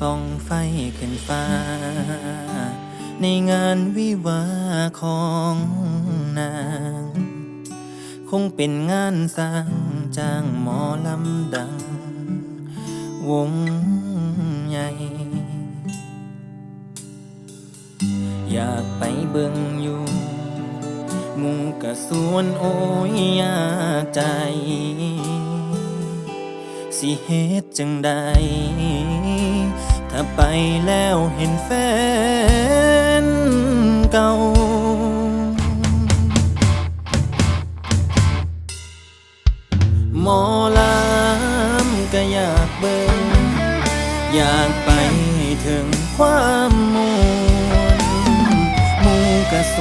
ส่องไฟขึ้นฟ้า ในงานวิวาของนาง คงเป็นงานสร้างจ้างหมอลำดัง วงใหญ่ อยากไปเบิ่งอยู่หมูกะสวนโอ้ยอยากใจ สิเฮ็ดจังใดถ้า ไปแล้วเห็นแฟนเก่า หมอลำก็อยากเบิ่งอยากไปถึงความมวลหมูกระส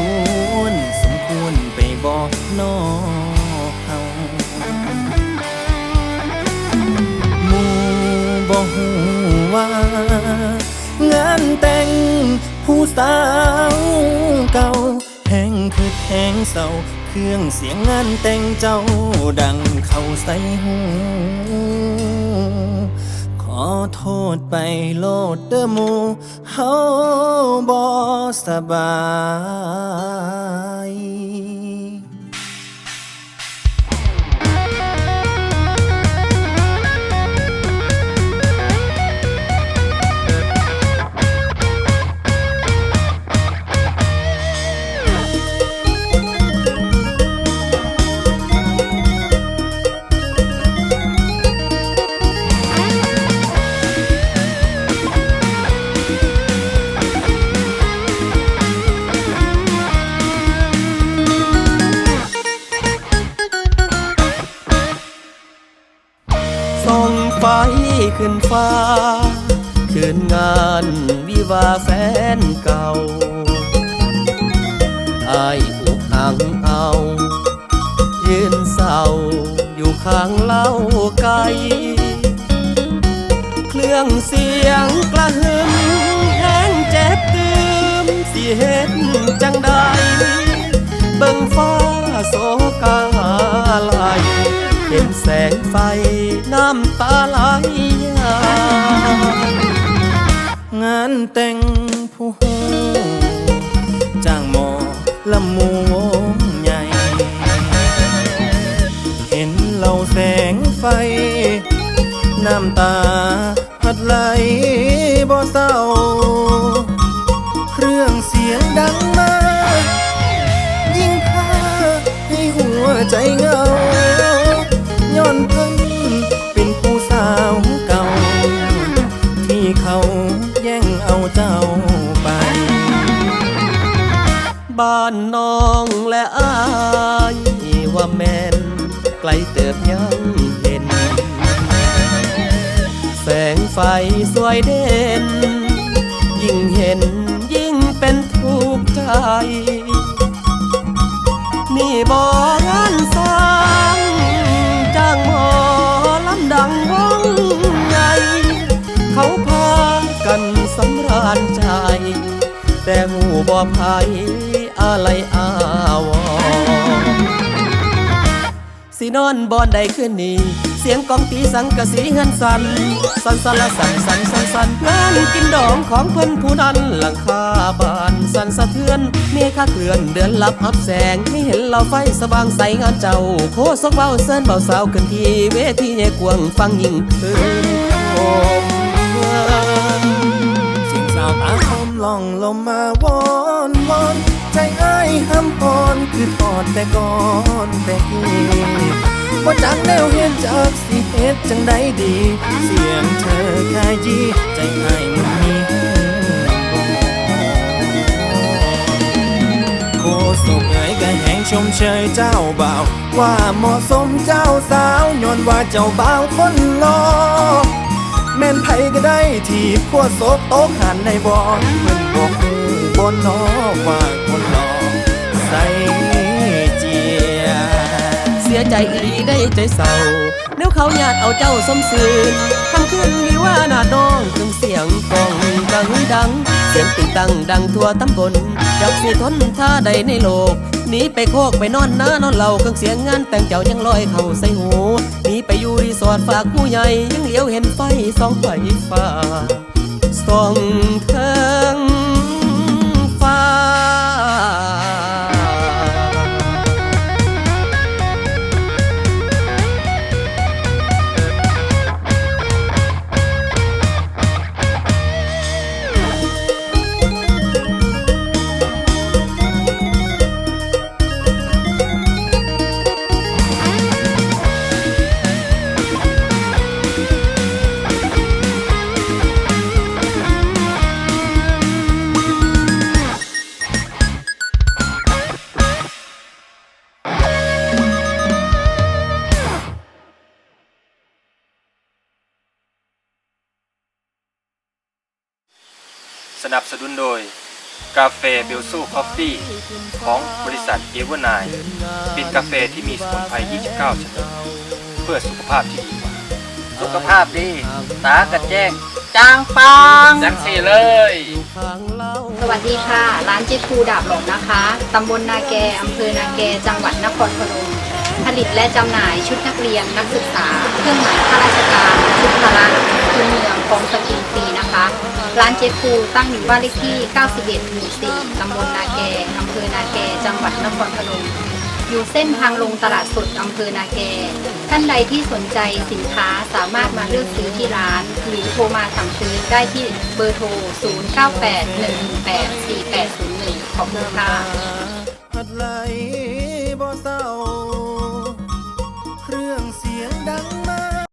วนสมควรไปบอกนอเงานแต่งผู้สาวเก่า แห่งคือแห่งเศร้า เครื่องเสียงงานแต่งเจ้าดังเข้าใส่หูขอโทษไปโลดเดอมูเฮาบ่สบาย ส่องไฟขึ้นฟ้า คืนงานวิวาแฟนเก่าอายอุกหังเอา ยืนเศร้าอยู่ข้างเล่าไกล เครื่องเสียงกระหึ่มแห้งเจ็บตืมสิเฮ็ดจังใดเบิ่งฟ้าโศกาไหล เห็นแสงไฟน้ำตาไหลยางงานแต่งผู้หูจ้างหมอลำมูวงใหญ่ เห็นเราแสงไฟ น้ำตาพัดไหลบ่เศร้า เครื่องเสียงดังมายิ่งพาให้หัวใจเงา บ้านน้องและอายว่าแม่นไกลเติบยังเห็น แสงไฟสวยเด่น ยิ่งเห็นยิ่งเป็นทุกข์ใจ นี่บอกงานสร้างจ้างหมอลำดังว่องไง เขาพากันสำราญใจ แต่หูบ่ภัย อะไรอาวรณ์สินอนบอนใดขึ้นนี้เสียงกองตีสังกะสีเฮือนสัน สันสันละสันสันสันสันงานกินดองของเพิ่นผู้นั้นหลังคาบ้านสันสะเทือนเมฆาเคลื่อนเดือนลับอับแสงไม่เห็นเราไฟสว่างใสงานเจ้า โคศกเบาเซินเบาสาวขึ้นที่เวทีใหญ่กวางฟังยิ่งคืนโอมเมืองสิ่งสาวตาคมล่องลมมาวอนวอน ใจอ้ายห้ำพรคือทอดแต่ก่อนแต่กี้ว่าจักแนวเห็นจากสิเฮ็ดจังใดดี เสียงเธอคายีใจอ้ายมันมีโคศกเอ๋ยก็แหงชมเชยเจ้าบ่าว ว่าเหมาะสมเจ้าสาวย้อนว่าเจ้าบ่าวคนรอแม่นไผก็ได้ที่พวกโซกโต๊ะหันในบอนเพิ่นบอกหูบนนอว่า ใสเจีย เสียใจอีหลีได้ใจเศร้าแนวเขาญาติเอาเจ้าสมซื่อคำขึ้นมีว่าหน้าน้องคืองเสียงกองดังดัง เสียงติงตังดังทั่วตำบลจักสิทนท่าใดในโลกหนีไปโคกไปนอนน้านอนเหล่าเครื่องเสียงงานแต่งเจ้ายังลอยเข้าใส่หูหนีไปอยู่รีสอร์ทฝากผู้ใหญ่ยังเหลียวเห็นไฟสองไฟฟ้าส่องเทิง นับสนุนโดย กาแฟเบลซูคอฟฟี่ของบริษัทเอเวอร์ไนเป็นกาแฟที่มีสมุนไพร 29 ชนิด เพื่อสุขภาพที่ดีกว่าสุขภาพดี ตากระแจ้งจางปังจังสี่เลย สวัสดีค่ะ ร้านเจ๊ทูดาบหลงนะคะ ตำบลนาแก อำเภอนาแก จังหวัดนครพนม ผลิตและจำหน่ายชุดนักเรียนนักศึกษา เครื่องหมายข้าราชการ ชุดพละพื้นเมืองของสกินฟ ร้านเจ๊ทูตั้งอยู่บ้านเลขที่ 91หมู่4ตำบลนาแกอำเภอนาแก จังหวัดนครพนม อยู่เส้นทางลงตลาดสดอำเภอนาแก ท่านใดที่สนใจสินค้าสามารถมาเลือกซื้อที่ร้าน หรือโทรมาสั่งซื้อได้ที่เบอร์โทร 0981184801 ขอบคุณค่ะ